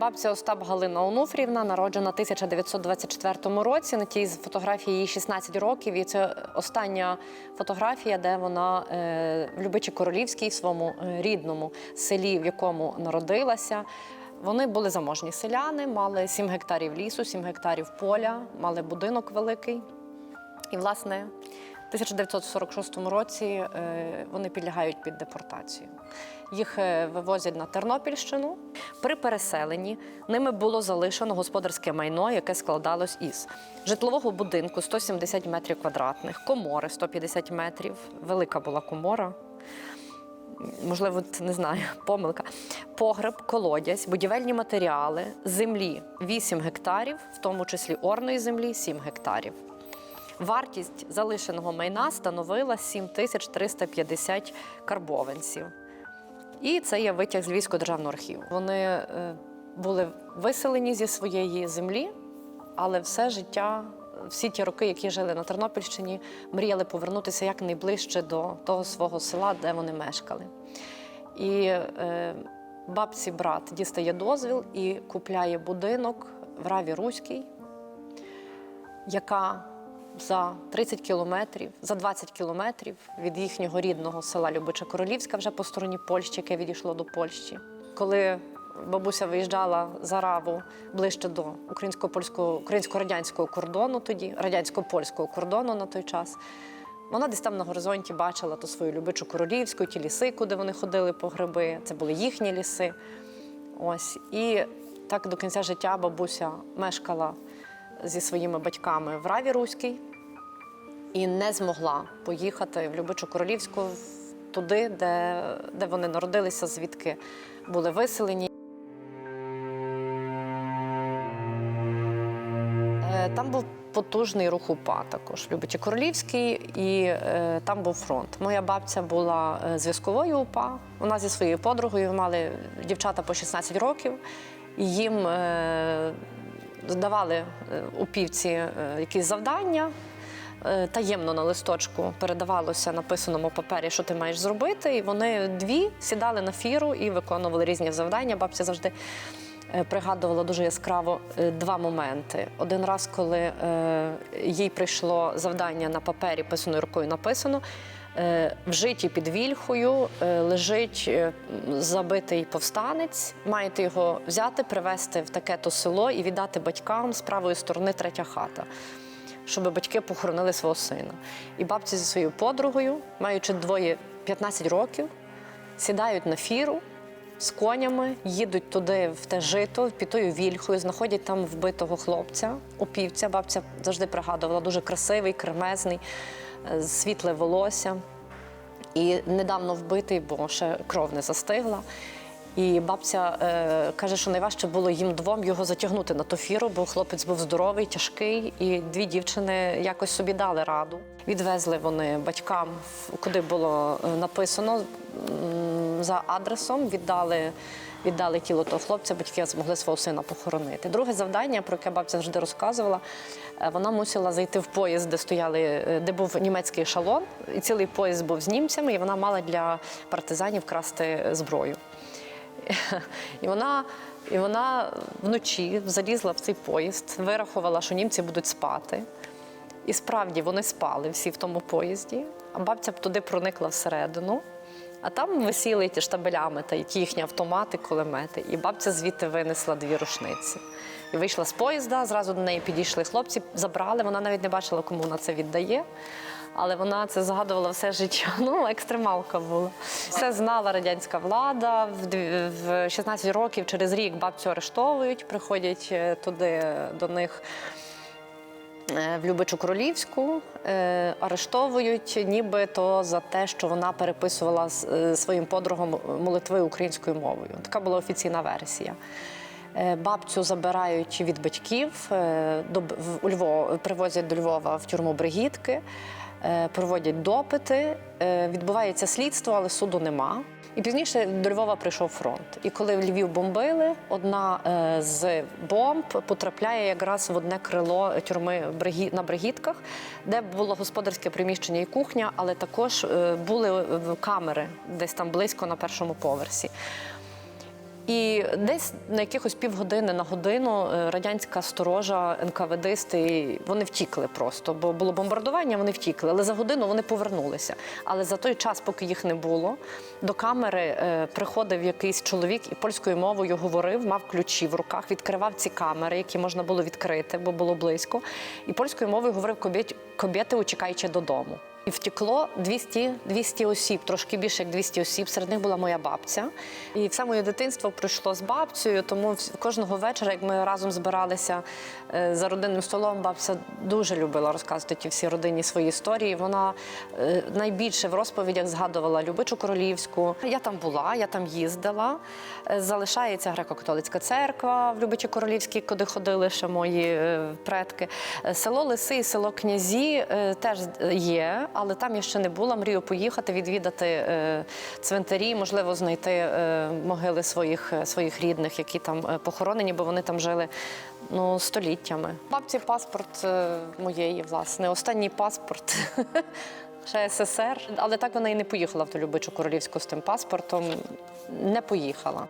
бабця Остап Галина Онуфрівна, народжена 1924 році. На тій фотографії їй 16 років. І це остання фотографія, де вона е, в Любичі Королівській, своєму е, рідному селі, в якому народилася. Вони були заможні селяни, мали 7 гектарів лісу, 7 гектарів поля, мали будинок великий. І, власне, в 1946 році е, вони підлягають під депортацію. Їх вивозять на Тернопільщину. При переселенні ними було залишено господарське майно, яке складалось із житлового будинку 170 метрів квадратних, комори 150 метрів, велика була комора. Можливо, не знаю, помилка. Погреб, колодязь, будівельні матеріали, землі 8 гектарів, в тому числі орної землі 7 гектарів. Вартість залишеного майна становила 7350 карбованців. І це є витяг з Львівського державного архіву. Вони е, були виселені зі своєї землі, але все життя, всі ті роки, які жили на Тернопільщині, мріяли повернутися якнайближче до того свого села, де вони мешкали. І е, бабці брат дістає дозвіл і купляє будинок в Раві Руській, яка за 30 кілометрів, за 20 кілометрів від їхнього рідного села Любича Королівська, вже по стороні Польщі, яке відійшло до Польщі. Коли бабуся виїжджала за Раву ближче до українсько-польського, українсько-радянського кордону, тоді радянсько-польського кордону на той час. Вона десь там на горизонті бачила ту свою любичу королівську, ті ліси, куди вони ходили по гриби. Це були їхні ліси. Ось. І так до кінця життя бабуся мешкала зі своїми батьками в Раві Руській і не змогла поїхати в Любичу Королівську туди, де, де вони народилися, звідки були виселені. Е, Там був потужний рух УПА також в Любичі Королівській, і е, там був фронт. Моя бабця була е, зв'язковою УПА. Вона зі своєю подругою мали дівчата по 16 років. І їм е, здавали е, упівці е, якісь завдання. Е, Таємно на листочку передавалося написаному папері, що ти маєш зробити. І вони дві сідали на фіру і виконували різні завдання. Бабця завжди е, пригадувала дуже яскраво е, два моменти. Один раз, коли е, їй прийшло завдання на папері, писаною рукою написано. Е, В житті під вільхою е, лежить е, забитий повстанець. Маєте його взяти, привезти в таке-то село і віддати батькам з правої сторони третя хата, щоб батьки похоронили свого сина. І бабці зі своєю подругою, маючи двоє 15 років, сідають на фіру з конями, їдуть туди в те жито, під тою вільхою, знаходять там вбитого хлопця, опівця. Бабця завжди пригадувала, дуже красивий, кремезний, світле волосся. І недавно вбитий, бо ще кров не застигла. І бабця е, каже, що найважче було їм двом його затягнути на ту фіру, бо хлопець був здоровий, тяжкий, і дві дівчини якось собі дали раду. Відвезли вони батькам, куди було е, написано за адресом, віддали. Віддали тіло того хлопця, батьки змогли свого сина похоронити. Друге завдання, про яке бабця завжди розказувала, е, вона мусила зайти в поїзд, де стояли, е, де був німецький ешелон, і цілий поїзд був з німцями, і вона мала для партизанів красти зброю. І вона, і вона вночі залізла в цей поїзд, вирахувала, що німці будуть спати. І справді вони спали всі в тому поїзді, а бабця туди проникла всередину. А там висіли ті штабелями та ті їхні автомати, кулемети. І бабця звідти винесла дві рушниці. І вийшла з поїзда, зразу до неї підійшли хлопці, забрали. Вона навіть не бачила, кому вона це віддає. Але вона це згадувала все життя. Ну, екстремалка була. Все знала радянська влада. В дві- 16 років через рік бабцю арештовують, приходять е, туди до них е, в Любичу Королівську, е, арештовують нібито за те, що вона переписувала е, своїм подругам молитви українською мовою. Така була офіційна версія. Е, Бабцю забирають від батьків е, у Львов, привозять до Львова в тюрму Бригітки, е, проводять допити, е, відбувається слідство, але суду нема. І пізніше до Львова прийшов фронт. І коли Львів бомбили, одна е, з бомб потрапляє якраз в одне крило тюрми на Бригітках, де було господарське приміщення і кухня, але також е, були е, камери десь там близько на першому поверсі. І десь на якихось півгодини на годину е, радянська сторожа, НКВДисти, вони втікли просто, бо було бомбардування, вони втікли. Але за годину вони повернулися. Але за той час, поки їх не було, до камери е, приходив якийсь чоловік і польською мовою говорив, мав ключі в руках, відкривав ці камери, які можна було відкрити, бо було близько. І польською мовою говорив кобєти, учекаючи додому. І втекло 200, 200 осіб, трошки більше як 200 осіб. Серед них була моя бабця. І все моє дитинство пройшло з бабцею. Тому кожного вечора, як ми разом збиралися е, за родинним столом, бабця дуже любила розказувати ті всі родинні свої історії. Вона е, найбільше в розповідях згадувала Любичу Королівську. Я там була, я там їздила. Е, Залишається греко-католицька церква в Любичі Королівській, куди ходили ще мої предки. Село Лиси і село Князі теж є, але там я ще не була. Мрію поїхати, відвідати е, цвинтарі, можливо, знайти е, могили своїх, е, своїх рідних, які там похоронені, бо вони там жили ну, століттями. Бабці паспорт моєї, власне, останній паспорт. Ще СССР, але так вона і не поїхала в ту Любичу Королівську з тим паспортом. Не поїхала.